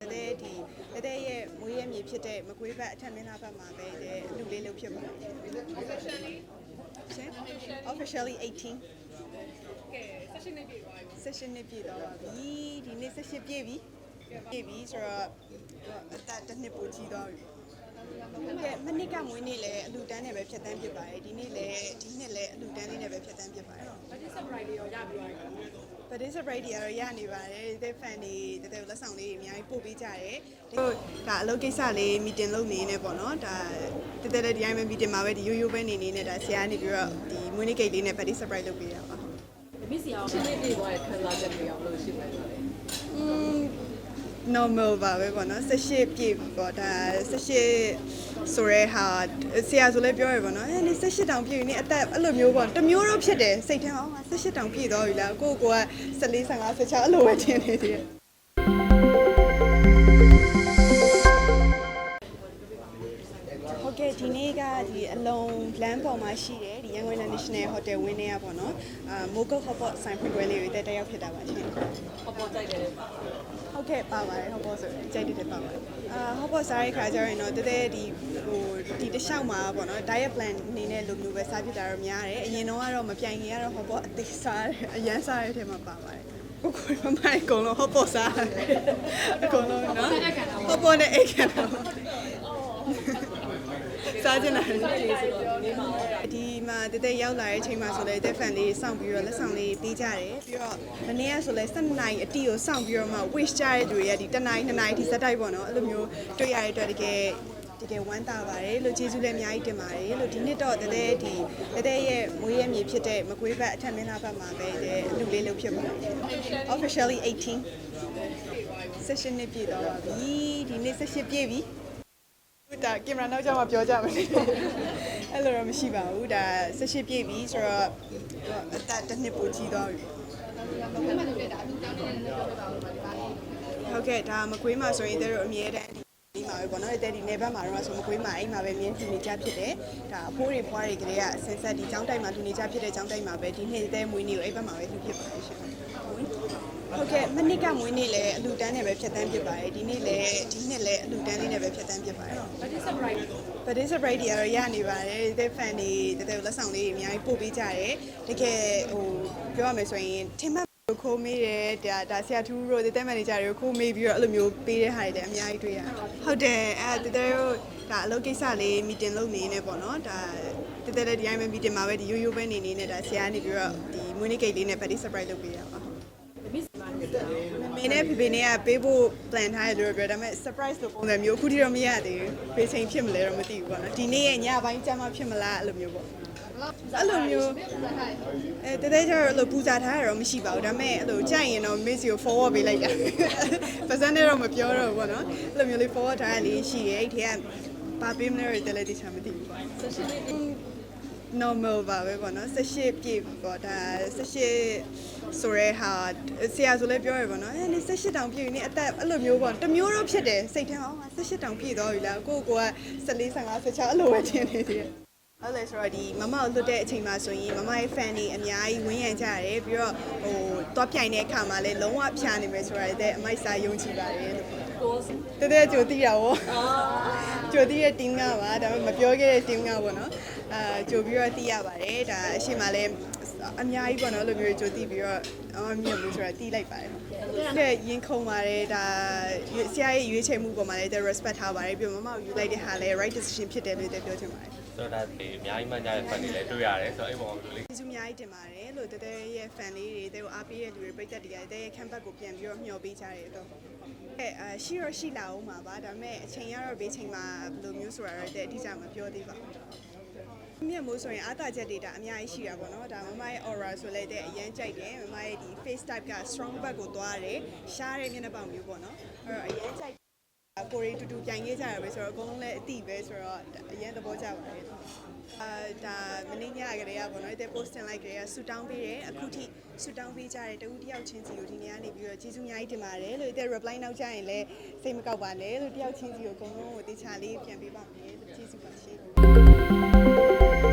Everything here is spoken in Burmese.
တဲ့ဒီတဲ့ရဲ့မွေးရမြေဖြစ်တဲ့မကွေးဘက်အထက်မင်းသားဘက်မှာပဲတဲ့အလူလေးလုပ်ဖြစ်ပါတယ်ရှင် officially 18 session နှစ်ပြည့်သွားပြီ session နှစ်ပြည့်သွားပါပြီဒီနေ့ session ပြည့်ပြီပြည့်ပြီဆိုတော့အသက်တစ်နှစ်ပိုကြီးသွားပြီဟုတ်ကဲ့မနစ်ကမွေးနေ့လည်းအလူတန်းနဲ့ပဲဖြတ်တန်းဖြစ်ပါတယ်ဒီနေ့လည်းဒီနှစ်လည်းအလူတန်းလေးနဲ့ပဲဖြတ်တန်းဖြစ်ပါတယ်ဒီ surprise လေးရောရပြီးသွားပြီ။ birthday surprise တွေကတော့ရနေပါတယ်။တဲ့ fan တွေတဲ့တဲ့လက်ဆောင်လေးတွေအများကြီးပို့ပေးကြတယ်။ဒီဒါအလုပ်ကိစ္စလေး meeting လုပ်နေနေပေါ့နော်။ဒါတဲ့တဲ့ဒီတိုင်းပဲ meeting မှာပဲဒီရိုးရိုးပဲနေနေနဲ့ဒါဆရာကနေပြီးတော့ဒီမွေးနေ့ cake လေးနဲ့ birthday surprise လုပ်ပေးရပါဟုတ်။ဒီစီအောင်ရှင်းနေပြေသွားတဲ့ခံစားချက်တွေရောလို့ရှိမယ်လေ။ mm normal ပါပဲပေါ့နော်18ပြည့်ပြီပေါ့ဒါ18ဆိုရဲဟာဆရာဆိုလည်းပြောရပါတော့အဲနေ18တောင်ပြည့်ပြီနေအသက်အဲ့လိုမျိုးပေါ့တစ်မျိုးတော့ဖြစ်တယ်စိတ်ထဲအောင်18တောင်ပြည့်သွားပြီလားကိုကိုက14 15 16အဲ့လိုပဲထင်နေသေးတယ်ဟုတ်ကဲ့ဒီနေ့ကဒီအလုံးလမ်းပေါ်မှာရှိတယ်ဒီရန်ကုန် International Hotel ဝင်းထဲကပေါ့နော်အာ Mocha Hot Pot ဆိုင်ဖွင့်ပွဲလေးတွေတက်တက်ရောက်ဖြစ်တာပါရှင်။ပေါ်ပေါ်ကြိုက်တယ် ပါဟုတ်ကဲ့ပါပါတယ်ဟောပေါ်ဆိုကြိုက်တယ်ပါပါတယ်အာဟောပေါ်စားရခါကျရင်တော့တကယ်ဒီဟိုဒီတစ်လျှောက်မှာပေါ့နော် diet plan အနေနဲ့လိုမျိုးပဲစားဖြစ်တာတော့များတယ်အရင်တော့ကတော့မပြိုင်ခင်ကတော့ဟောပေါ်အသေးစားတယ်အရန်စားရတဲ့ထဲမှာပါပါတယ်ကိုကိုမမိုင်ကုန်လို့ဟောပေါ်စားတယ်အကုန်လုံးနော်ဟောပေါ်နဲ့အိတ်ခံတော့ စားကြတယ်။လေးဆိုတော့ဒီမှာဒီမှာတတဲ့ရောက်လာတဲ့အချိန်မှာဆိုလဲတဲ့ fan လေးစောင့်ပြီးတော့လက်ဆောင်လေးပေးကြတယ်ပြီးတော့မနေ့ကဆိုလဲ7နိုင်အတီကိုစောင့်ပြီးတော့မှ wish ကြတဲ့သူတွေကဒီတနိုင်2နိုင်ဒီစက်တိုက်ပေါ့နော်အဲ့လိုမျိုးတွေ့ရတဲ့အတွက်တကယ်တကယ်ဝမ်းသာပါတယ်လို့ကျေးဇူးလည်းအများကြီးတင်ပါတယ်လို့ဒီနှစ်တော့တတဲ့ဒီတတဲ့ရဲ့မွေးရမြေဖြစ်တဲ့မကွေးဘက်အထက်မင်းသားဘက်မှာပဲတဲ့အလူလေးလုပ်ဖြစ်ပါတယ် officially 18 session နှစ်ပြည့်သွားပါပြီဒီနေ့ session ပြည့်ပြီ ဒါကင်မရာနောက်ကျမှပြောကြမယ်အဲ့လိုတော့မရှိပါဘူးဒါ18ပြည့်ပြီဆိုတော့အသက်တစ်နှစ်ပိုကြီးသွားပြီဟုတ်ကဲ့ဒါမကွေးမှာဆိုရင်တို့အမြဲတမ်းဒီမှာပဲပေါ့နော်တဲ့ဒီနေဘက်မှာတော့ဆိုမကွေးမှာအိမ်မှာပဲမြင်းထူနေကြဖြစ်တယ်ဒါအဖိုးတွေဖွားတွေကလေးကဆင်ဆက်ဒီကျောင်းတိုက်မှာထူနေကြဖြစ်တဲ့ကျောင်းတိုက်မှာပဲဒီနှစ်တဲ့မွေးနေ့ကိုအဲ့ဘက်မှာပဲထူဖြစ်ပါတယ်ရှင် ဟုတ်ကဲ့မနစ်ကမွေးနေ့လည်းအလူတန်းနဲ့ပဲဖြတ်တန်းဖြစ်ပါတယ်ဒီနေ့လည်းဒီနှစ်လည်းအလူတန်းလေးနဲ့ပဲဖြတ်တန်းဖြစ်ပါတယ်ဒီ surprise birthday surprise တွေကတော့ရနေပါတယ်တဲ့ fan တွေတဲ့တဲ့လက်ဆောင်လေးတွေအများကြီးပို့ပေးကြတယ်တကယ်ဟိုပြောရမယ်ဆိုရင်ထင်မှတ်ကိုခိုးမေးတယ်ဒါဒါဆရာထူးတို့တဲ့တဲ့ manager တွေကိုခိုးမေးပြီးတော့အဲ့လိုမျိုးပေးတဲ့ဟာတွေလည်းအများကြီးတွေ့ရတယ်ဟုတ်တယ်အဲတဲ့တဲ့တို့ဒါအလုပ်ကိစ္စလေး meeting လုပ်နေနေပေါ့နော်ဒါတဲ့တဲ့လည်းဒီတိုင်းပဲ meeting မှာပဲဒီရိုးရိုးပဲနေနေနဲ့ဒါဆရာကနေပြီးတော့ဒီမွေးနေ့ cake လေးနဲ့ birthday surprise လုပ်ပေးရပါဟုတ်။ဒီစီ မှာနေတယ်မင်းနဲ့ဖေဖေနဲ့ကပေးဖို့ plan ထားရတယ်လို့ပြောဒါပေမဲ့ surprise လို့ပုံစံမျိုးအခုထိတော့မရသေးဘူးဖေးချိန်ဖြစ်မလဲတော့မသိဘူးပေါ့နော်ဒီနေ့ရဲ့ညပိုင်းကျမှဖြစ်မလားအဲ့လိုမျိုးပေါ့အဲ့လိုမျိုးအဲတကယ်ကျတော့အဲ့လိုပူဇာထားရတော့မရှိပါဘူးဒါပေမဲ့အဲ့လိုကြိုက်ရင်တော့ miss ကို forward ပေးလိုက်တာပတ်စံနဲ့တော့မပြောတော့ဘူးပေါ့နော်အဲ့လိုမျိုးလေး forward ထားရလေးရှိရဲ့အဲ့ဒီကပါပေးမလဲတော့တလည်းတခြားမသိဘူးပေါ့။ session လေး normal ပါပဲပေါ့နော်18ပြည့်ပြီပေါ့ဒါ18ဆိုရဲဟာဆရာဆိုလည်းပြောရပါတော့အဲနေ18တောင်ပြည့်ပြီနေအသက်အဲ့လိုမျိုးပေါ့တစ်မျိုးတော့ဖြစ်တယ်စိတ်ထဲအောင်18တောင်ပြည့်သွားပြီလားကိုကိုက14 15 16အဲ့လိုပဲထင်နေသေးတယ် ဟုတ်လေဆိုတော့ဒီမမကိုလွတ်တဲ့အချိန်မှာဆိုရင်မမရဲ့ fan တွေအများကြီးဝန်းရံကြရတယ်ပြီးတော့ဟိုသွားပြိုင်တဲ့အခါမှာလည်းလုံးဝဖြာနေမယ်ဆိုရတဲ့အမိုက်စာယုံကြည်ပါတယ်လို့ကိုယ်တကယ်ကြိုသိတာဗောအာကြိုသိတဲ့ team ကပါဒါပေမဲ့မပြောခဲ့တဲ့ team ကပေါ့နော်အာကြိုပြီးတော့သိရပါတယ်ဒါအရှိမလဲအများကြီးပေါ့နော်အဲ့လိုမျိုးကြိုသိပြီးတော့အမမြင်ဘူးဆိုတာသိလိုက်ပါတယ်တဲ့ရင်ခုန်ပါတယ်ဒါဆရာရဲ့ရွေးချယ်မှုပေါ်မှာလည်းတဲ့ respect ထားပါတယ်ပြီးတော့မမကိုယူလိုက်တဲ့ဟာလည်း right decision ဖြစ်တယ်လို့တဲ့ပြောချင်ပါတယ် ဆိုတော့ဒါဒီအများကြီးမှကြားတဲ့ fan တွေလည်းတွေ့ရတယ်ဆိုတော့အဲ့ပေါ်မှာလေး ကျေးဇူးအများကြီးတင်ပါတယ်လို့တဲ့တဲ့ရဲ့ fan လေးတွေတဲ့ကိုအားပေးတဲ့လူတွေပိတ်သက်တွေကတဲ့ရဲ့ campus ကိုပြန်ပြီးတော့မျှော်ပေးကြတဲ့အတွက်အဲအာရှိတော့ရှိလာအောင်ပါပါဒါပေမဲ့အချိန်ရတော့ဘေးချိန်မှာဘယ်လိုမျိုးဆိုတာတော့တဲ့အတိအကျမပြောသေးပါဘူးမြတ်မိုးဆိုရင်အားတာချက်တွေဒါအများကြီးရှိတာပေါ့နော်ဒါမမရဲ့ aura ဆိုလည်းတဲ့အရန်ကြိုက်တယ်မမရဲ့ဒီ face type က strong back ကိုသွားတယ်ရှားတဲ့မျက်နှာပေါင်မျိုးပေါ့နော်အဲ့တော့အရန်ကြိုက် ကိုရီတူတူပြိုင်ခဲ့ကြရပဲဆိုတော့အကုန်လုံးလည်းအတိပဲဆိုတော့အရင်သဘောကျပါတယ်အာဒါမနေ့ညကလေးကပေါ့နော်တဲ့ post တင်လိုက်ကြရဆူတောင်းပေးတယ်အခုထိဆူတောင်းပေးကြတယ်တူတယောက်ချင်းစီကိုဒီနေ့ကနေပြီးတော့ကျေးဇူးအများကြီးတင်ပါတယ်လို့တဲ့ reply နောက်ကျရင်လည်းစိတ်မကောက်ပါနဲ့လို့တယောက်ချင်းစီကိုအကုန်လုံးကိုတေချာလေးပြန်ပေးပါမယ်လို့ကျေးဇူးပါရှင်